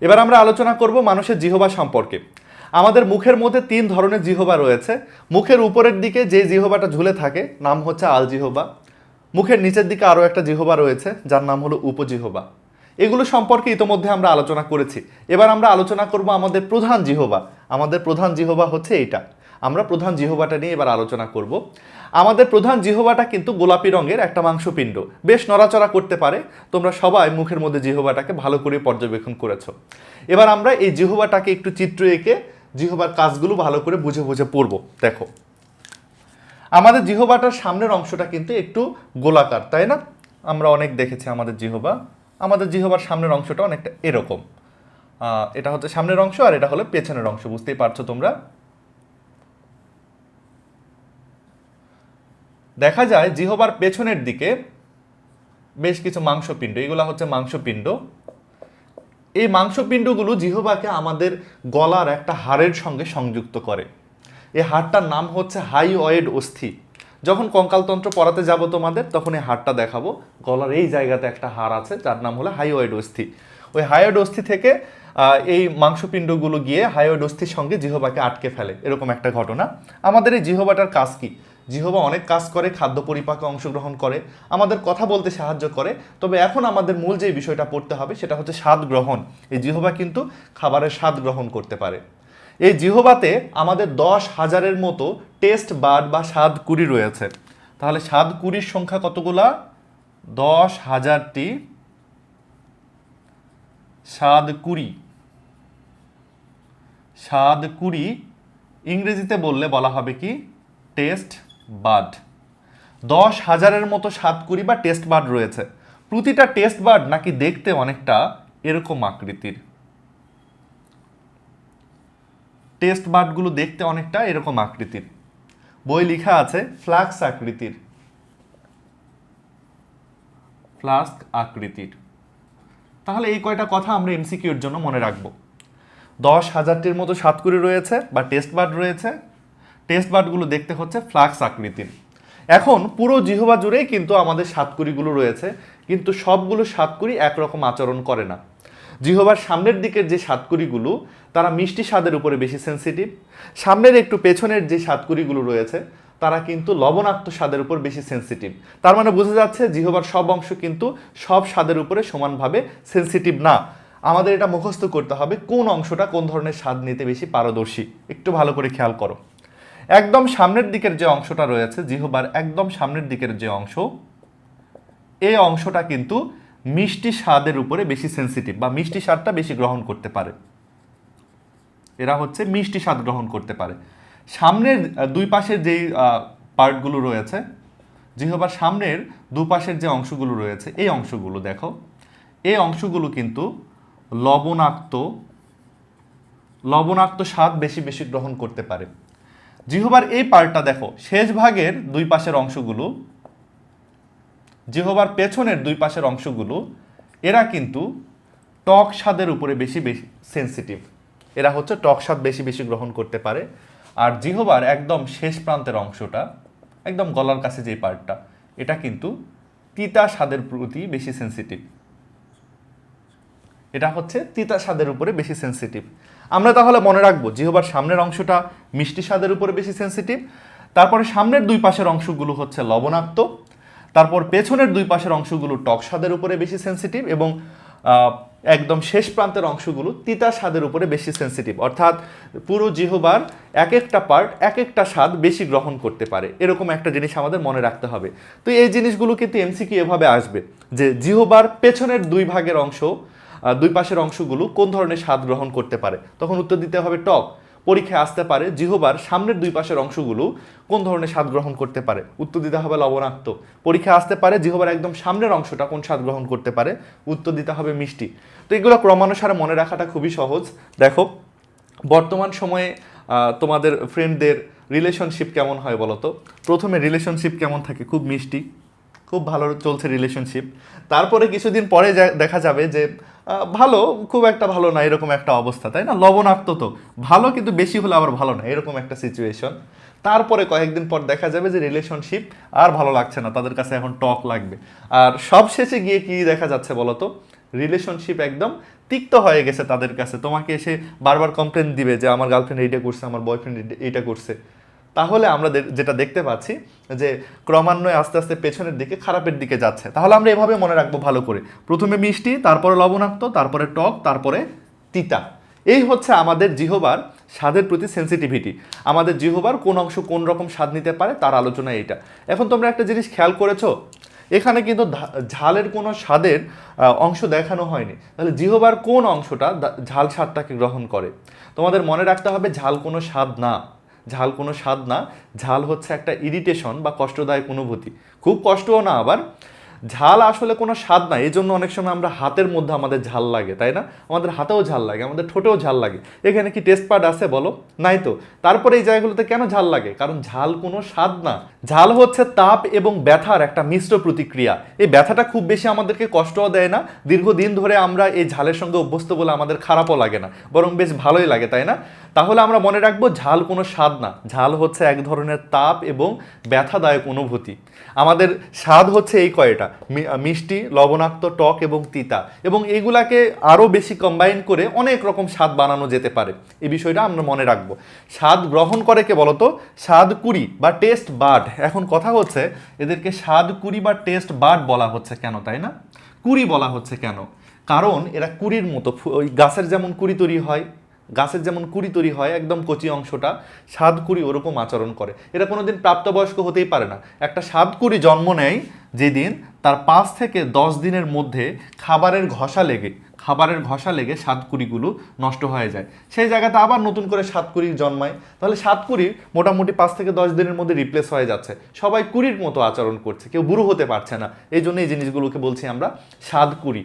এবার আমরা আলোচনা করব মানুষের জিহবা সম্পর্কে। আমাদের মুখের মধ্যে তিন ধরনের জিহবা রয়েছে। মুখের উপরের দিকে যে জিহবাটা ঝুলে থাকে, নাম হচ্ছে আল জিহবা। মুখের নিচের দিকে আরও একটা জিহবা রয়েছে, যার নাম হলো উপজিহবা এগুলো সম্পর্কে ইতোমধ্যে আমরা আলোচনা করেছি। এবার আমরা আলোচনা করব আমাদের প্রধান জিহবা। আমাদের প্রধান জিহবা হচ্ছে এইটা। আমরা প্রধান জিহবাটা নিয়ে এবার আলোচনা করব। আমাদের প্রধান জিহবাটা কিন্তু গোলাপি রঙের একটা মাংসপিণ্ড। বেশ নড়াচড়া করতে পারে। তোমরা সবাই মুখের মধ্যে জিহবাটাকে ভালো করে পর্যবেক্ষণ করেছ। এবার আমরা এই জিহবাটাকে একটু চিত্র এঁকে জিহবার কাজগুলো ভালো করে বুঝে বুঝে পড়ব। দেখো। আমাদের জিহবাটার সামনের অংশটা কিন্তু একটু গোলাকার, তাই না? আমরা অনেক দেখেছি আমাদের জিহবা। আমাদের জিহবার সামনের অংশটা অনেকটা এরকম। এটা হচ্ছে সামনের অংশ আর এটা হলো পেছনের অংশ, বুঝতেই পারছ তোমরা? দেখা যায় জিহবার পেছনের দিকে বেশ কিছু মাংসপিণ্ড, এগুলো হচ্ছে মাংসপিণ্ড। এই মাংসপিণ্ডগুলো জিহবাকে আমাদের গলার একটা হাড়ের সঙ্গে সংযুক্ত করে। এই হাড়টার নাম হচ্ছে হাইওয়েড অস্থি। যখন কঙ্কালতন্ত্র পড়াতে যাব তোমাদের, তখন এই হাড়টা দেখাবো। গলার এই জায়গাতে একটা হাড় আছে, যার নাম হলো হাইওয়েড অস্থি। ওই হাইওয়েড অস্থি থেকে এই মাংসপিণ্ডগুলো গিয়ে হাইওয়েড অস্থির সঙ্গে জিহবাকে আটকে ফেলে। এরকম একটা ঘটনা। আমাদের এই জিহবাটার কাজ কি? জিহবা অনেক কাজ করে, খাদ্য পরিপাকে অংশগ্রহণ করে, আমাদের কথা বলতে সাহায্য করে। তবে এখন আমাদের মূল যে বিষয়টা পড়তে হবে সেটা হচ্ছে স্বাদ গ্রহণ। এই জিহবা কিন্তু খাবারের স্বাদ গ্রহণ করতে পারে। এই জিহবাতে আমাদের দশ হাজারের মতো টেস্ট বার্ড বা স্বাদ কুড়ি রয়েছে। তাহলে স্বাদ কুড়ির সংখ্যা কতগুলা? দশ হাজারটি স্বাদ কুড়ি। স্বাদ কুড়ি ইংরেজিতে বললে বলা হবে কি? Test bird. দশ হাজারের মতো সাতকুড়ি বা টেস্ট বার্ড রয়েছে। প্রতিটা টেস্ট বার্ড নাকি দেখতে অনেকটা এরকম আকৃতির। টেস্ট বার্ডগুলো দেখতে অনেকটা এরকম আকৃতির। বই লেখা আছে ফ্লাক্স আকৃতির। ফ্লাস্ক আকৃতির। তাহলে এই কয়টা কথা আমরা এমসিকিউর জন্য মনে রাখব। দশ হাজারটির মতো সাতকুড়ি রয়েছে বা টেস্ট বার্ড রয়েছে টেস্ট বার্ডগুলো দেখতে হচ্ছে ফ্লাক্স আকৃতির এখন পুরো জিহবা জুড়েই কিন্তু আমাদের সাতকুড়িগুলো রয়েছে, কিন্তু সবগুলো সাতকুড়ি একরকম আচরণ করে না। জিহবার সামনের দিকের যে সাতকুড়িগুলো, তারা মিষ্টি স্বাদের উপরে বেশি সেনসিটিভ সামনের একটু পেছনের যে সাতকুড়িগুলো রয়েছে, তারা কিন্তু লবণাক্ত স্বাদের উপর বেশি সেনসিটিভ তার মানে বোঝা যাচ্ছে জিহবার সব অংশ কিন্তু সব স্বাদের উপরে সমানভাবে সেনসিটিভ না। আমাদের এটা মুখস্থ করতে হবে কোন অংশটা কোন ধরনের স্বাদ নিতে বেশি পারদর্শী। একটু ভালো করে খেয়াল করো। একদম সামনের দিকের যে অংশটা রয়েছে, জিহবার একদম সামনের দিকের যে অংশ এই অংশটা কিন্তু মিষ্টি স্বাদের উপরে বেশি সেন্সিটিভ বা মিষ্টি স্বাদটা বেশি গ্রহণ করতে পারে। এরা হচ্ছে মিষ্টি স্বাদ গ্রহণ করতে পারে। সামনের, দুই পাশের যেই পার্টগুলো রয়েছে, জিহবার সামনের দুপাশের যে অংশগুলো রয়েছে, এই অংশগুলো দেখো এই অংশগুলো কিন্তু লবণাক্ত লবণাক্ত স্বাদ বেশি বেশি গ্রহণ করতে পারে। জিহবার এই পার্টটা দেখো, শেষ ভাগের দুই পাশের অংশগুলো, জিহবার পেছনের দুই পাশের অংশগুলো, এরা কিন্তু টক স্বাদের উপরে বেশি বেশি সেনসিটিভ এরা হচ্ছে টক স্বাদ বেশি বেশি গ্রহণ করতে পারে। আর জিহবার একদম শেষ প্রান্তের অংশটা, একদম গলার কাছে যে পার্টটা, এটা কিন্তু তিতা স্বাদের প্রতি বেশি সেনসিটিভ এটা হচ্ছে তিতা স্বাদের উপরে বেশি সেনসিটিভ আমরা তাহলে মনে রাখব, জিহবার সামনের অংশটা মিষ্টি স্বাদের উপরে বেশি সেনসিটিভ তারপরে সামনের দুই পাশের অংশগুলো হচ্ছে লবণাক্ত, তারপর পেছনের দুই পাশের অংশগুলো টক স্বাদের উপরে বেশি সেনসিটিভ এবং একদম শেষ প্রান্তের অংশগুলো তিতা স্বাদের উপরে বেশি সেনসিটিভ অর্থাৎ পুরো জিহবার এক একটা পার্ট এক একটা স্বাদ বেশি গ্রহণ করতে পারে। এরকম একটা জিনিস আমাদের মনে রাখতে হবে। তো এই জিনিসগুলো কিন্তু এমসিকি এভাবে আসবে যে জিহবার পেছনের দুই ভাগের অংশ দুই পাশের অংশগুলো কোন ধরনের স্বাদ গ্রহণ করতে পারে? তখন উত্তর দিতে হবে টক। পরীক্ষায় আসতে পারে জিহবার সামনের দুই পাশের অংশগুলো কোন ধরনের স্বাদ গ্রহণ করতে পারে? উত্তর দিতে হবে লবণাক্ত। পরীক্ষায় আসতে পারে জিহবার একদম সামনের অংশটা কোন স্বাদ গ্রহণ করতে পারে? উত্তর দিতে হবে মিষ্টি। তো এগুলো ক্রমানুসারে মনে রাখাটা খুবই সহজ। দেখো, বর্তমান সময়ে তোমাদের ফ্রেন্ডদের রিলেশনশিপ কেমন হয় বলো তো? প্রথমে রিলেশনশিপ কেমন থাকে? খুব মিষ্টি, খুব ভালো চলছে রিলেশনশিপ তারপরে কিছুদিন পরে দেখা যাবে যে ভালো, খুব একটা ভালো না, এরকম একটা অবস্থা, তাই না? লবণাক্ত তো। ভালো কিন্তু বেশি হলে আবার ভালো না, এরকম একটা সিচুয়েশন তারপরে কয়েকদিন পর দেখা যাবে যে রিলেশনশিপ আর ভালো লাগছে না, তাদের কাছে এখন টক লাগবে। আর সব শেষে গিয়ে কি দেখা যাচ্ছে বলো তো রিলেশনশিপ একদম তিক্ত হয়ে গেছে তাদের কাছে। তোমাকে এসে বারবার কমপ্লেন দিবে যে, আমার গার্লফ্রেন্ড এইটা করছে, আমার বয়ফ্রেন্ড এইটা করছে। তাহলে আমরা যেটা দেখতে পাচ্ছি যে ক্রমান্বয়ে আস্তে আস্তে পেছনের দিকে খারাপের দিকে যাচ্ছে। তাহলে আমরা এভাবে মনে রাখব ভালো করে। প্রথমে মিষ্টি, তারপরে লবণাক্ত, তারপরে টক, তারপরে তিতা। এই হচ্ছে আমাদের জিহবার স্বাদের প্রতি সেন্সিটিভিটি আমাদের জিহবার কোন অংশ কোন রকম স্বাদ নিতে পারে তার আলোচনা এটা এখন তোমরা একটা জিনিস খেয়াল করেছ? এখানে কিন্তু ঝালের কোনো স্বাদের অংশ দেখানো হয়নি। তাহলে জিহবার কোন অংশটা ঝাল স্বাদটাকে গ্রহণ করে? তোমাদের মনে রাখতে হবে ঝাল কোনো স্বাদ না। ঝাল কোনো স্বাদ না। ঝাল হচ্ছে একটা ইরিটেশন বা কষ্টদায়ক অনুভূতি। খুব কষ্টও না আবার। ঝাল আসলে কোনো স্বাদ না এই জন্য অনেক সময় আমরা হাতের মধ্যে আমাদের ঝাল লাগে, তাই না? আমাদের হাতেও ঝাল লাগে, আমাদের ঠোঁটেও ঝাল লাগে। এখানে কি টেস্ট পার্ট আছে বলো? নাই তো। তারপরে এই জায়গাগুলোতে কেন ঝাল লাগে? কারণ ঝাল কোনো স্বাদ না। ঝাল হচ্ছে তাপ এবং ব্যথার একটা মিশ্র প্রতিক্রিয়া। এই ব্যথাটা খুব বেশি আমাদেরকে কষ্টও দেয় না। দীর্ঘদিন ধরে আমরা এই ঝালের সঙ্গে অভ্যস্ত বলে আমাদের খারাপও লাগে না, বরং বেশ ভালোই লাগে, তাই না? তাহলে আমরা মনে রাখব ঝাল কোনো স্বাদ না। ঝাল হচ্ছে এক ধরনের তাপ এবং ব্যথাদায়ক অনুভূতি। আমাদের স্বাদ হচ্ছে এই কয়টা মিষ্টি, লবণাক্ত, টক এবং তিতা। এবং এগুলাকে আরও বেশি কম্বাইন করে অনেক রকম স্বাদ বানানো যেতে পারে। এই বিষয়টা আমরা মনে রাখব। স্বাদ গ্রহণ করে কে বলতো? স্বাদ কুড়ি বা টেস্ট বার্ড এখন কথা হচ্ছে, এদেরকে স্বাদ, কুড়ি বা টেস্ট বার্ড বলা হচ্ছে কেন, তাই না? কুড়ি বলা হচ্ছে কেন? কারণ এরা কুড়ির মতো ওই গাছের যেমন কুড়ি তৈরি হয়, গাছের যেমন কুড়ি তৈরি হয়, একদম কচি অংশটা সাত কুড়ি ওরকম আচরণ করে। এরা কোনোদিন প্রাপ্তবয়স্ক হতেই পারে না। একটা সাত কুড়ি জন্ম নেয় যেদিন তার পাঁচ থেকে দশ দিনের মধ্যে খাবারের ঘষা লেগে খাবারের ঘষা লেগে সাতকুড়িগুলো নষ্ট হয়ে যায়। সেই জায়গাতে আবার নতুন করে সাতকুড়ি জন্মায়। তাহলে সাতকুড়ি মোটামুটি পাঁচ থেকে দশ দিনের মধ্যে রিপ্লেস হয়ে যাচ্ছে। সবাই কুড়ির মতো আচরণ করছে, কেউ বুড়ো হতে পারছে না। এই জন্য এই জিনিসগুলোকে বলছি আমরা সাতকুড়ি।